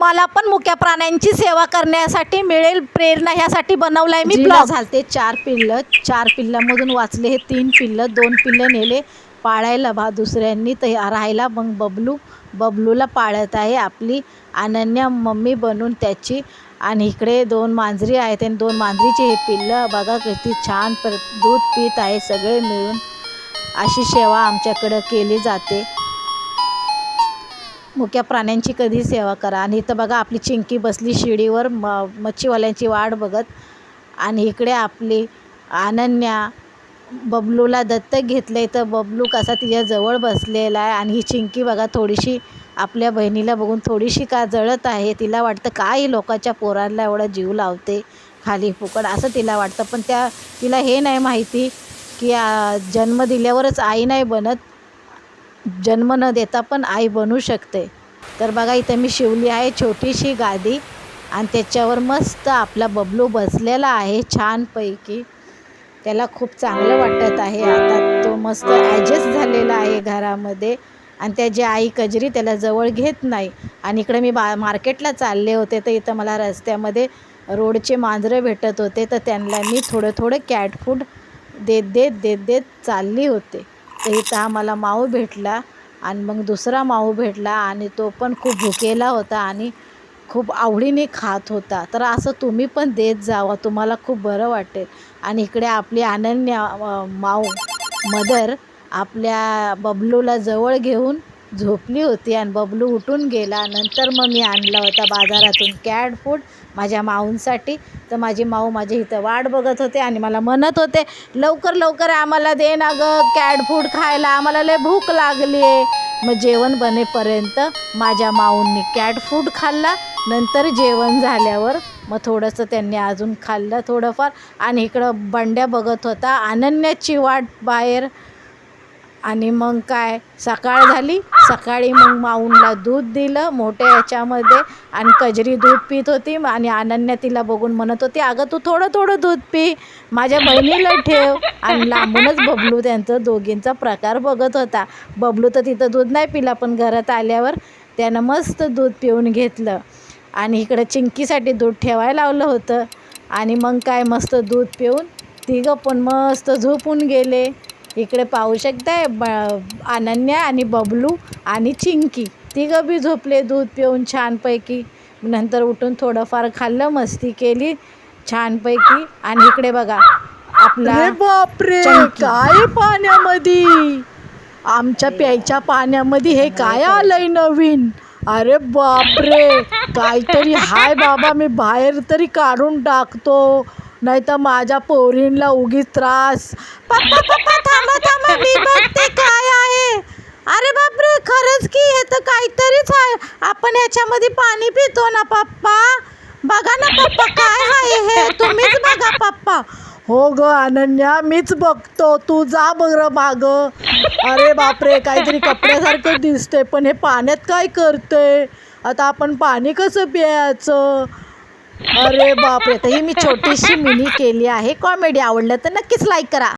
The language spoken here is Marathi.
मला पण मुक्या प्राण्यांची सेवा करण्यासाठी मिळेल प्रेरणा ह्यासाठी बनवलाय मी ब्लॉग झालते चार पिल्लं चार पिल्लामधून वाचले हे तीन पिल्लं दोन पिल्लं नेले. पाळायला बा दुसऱ्यांनी तर राहायला मग बबलू बबलूला पाळत आहे आपली अनन्या मम्मी बनून त्याची. आणि इकडे दोन मांजरी आहेत आणि दोन मांजरीचे हे पिल्लं बघा किती छान पर दूध पित आहे सगळे मिळून. अशी सेवा आमच्याकडं केली जाते. मुक्या प्राण्यांची कधी सेवा करा. आणि इथं बघा आपली चिंकी बसली शिडीवर म मच्छीवाल्यांची वाट बघत. आणि इकडे आपली अनन्या बबलूला दत्तक घेतलं तर बबलू कसा तिच्याजवळ बसलेला आहे. आणि ही चिंकी बघा थोडीशी आपल्या बहिणीला बघून थोडीशी का जळत आहे? तिला वाटतं काय लोकाच्या लोकांच्या पोरांना एवढा जीव लावते खाली फुकट? असं तिला वाटतं. पण त्या तिला हे नाही माहिती की जन्म दिल्यावरच आई नाही बनत. जन्म न देता पण आई बनू शकते. तर बघा इथं मी शिवली आहे छोटीशी गादी आणि त्याच्यावर मस्त आपला बबलू बसलेला आहे छानपैकी. त्याला खूप चांगलं वाटत आहे. आता तो मस्त ॲडजस्ट झालेला आहे घरामध्ये आणि त्याची आई कजरी त्याला जवळ घेत नाही. आणि इकडे मी बा मार्केटला चालले होते तर इथं मला रस्त्यामध्ये रोडचे मांजरं भेटत होते तर त्यांना मी थोडं थोडं कॅट फूड देत देत देत देत चालली होते. तर इथं मला माऊ भेटला आणि मग दुसरा माऊ भेटला आणि तो पण खूप भुकेला होता आणि खूप आवडीने खात होता. तर असं तुम्ही पण देत जावा तुम्हाला खूप बरं वाटेल. आणि इकडे आपली अनन्या माऊ मदर आपल्या बबलूला जवळ घेऊन झोपली होती आणि बबलू उठून गेला. नंतर मग मी आणला होता बाजारातून कॅट फूड माझ्या माऊंसाठी. तर माझी माऊ माझ्या इथं वाट बघत होते आणि मला म्हणत होते लवकर लवकर आम्हाला दे ना गं कॅट फूड खायला. आम्हाला लय भूक लागली आहे. मग जेवण बनेपर्यंत माझ्या माऊंनी कॅट फूड खाल्ला. नंतर जेवण झाल्यावर मग थोडंसं त्यांनी अजून खाल्लं थोडंफार. आणि इकडं बंड्या बघत होता. अनन्याची वाट बाहेर आणि मग काय? सकाळ झाली. सकाळी मग माऊनला दूध दिलं मोठ्या याच्यामध्ये आणि कजरी दूध पित होती आणि अनन्या तिला बघून म्हणत होती अगं तू थोडं थोडं दूध पी. माझ्या बहिणीला ठेव. आणि लांबूनच बबलू त्यांचं दोघींचा प्रकार बघत होता. बबलू तर तिथं दूध नाही पिला पण घरात आल्यावर त्यानं मस्त दूध पिऊन घेतलं. आणि इकडं चिंकीसाठी दूध ठेवायला लावलं होतं. आणि मग काय मस्त दूध पिऊन तिघं पण मस्त झोपून गेले. इकडे पाहू शकताय ब अनन्या आणि बबलू आणि चिंकी. तिघं बी झोपले दूध पिऊन छानपैकी. नंतर उठून थोडंफार खाल्लं मस्ती केली छानपैकी. आणि इकडे बघा आपला अरे बापरे. काय पाण्यामध्ये? आमच्या प्यायच्या पाण्यामध्ये हे काय आलंय नवीन? अरे बापरे काहीतरी हाय बाबा मी बाहेर तरी काढून टाकतो. नाही तर माझ्या पोरींला उगीच त्रास. पप्पा पप्पा थांबा थांबा मी बघते काय आहे. अरे बापरे खरंच की हे तर काहीतरीच आहे. आपण याच्यामध्ये पाणी पितो ना पप्पा? बघा ना पप्पा काय आहे हे. तुम्हीच बघा पप्पा. हो ग अनन्या मीच बघतो. तू जा बरं माग. अरे बापरे काहीतरी कपड्यासारखं दिसतंय पण हे पाण्यात काय करतंय? आता आपण पाणी कसं प्यायचं? अरे बापरे तर ही मी छोटीशी मिनी केली आहे. कॉमेडी आवडलं तर नक्कीच लाईक करा.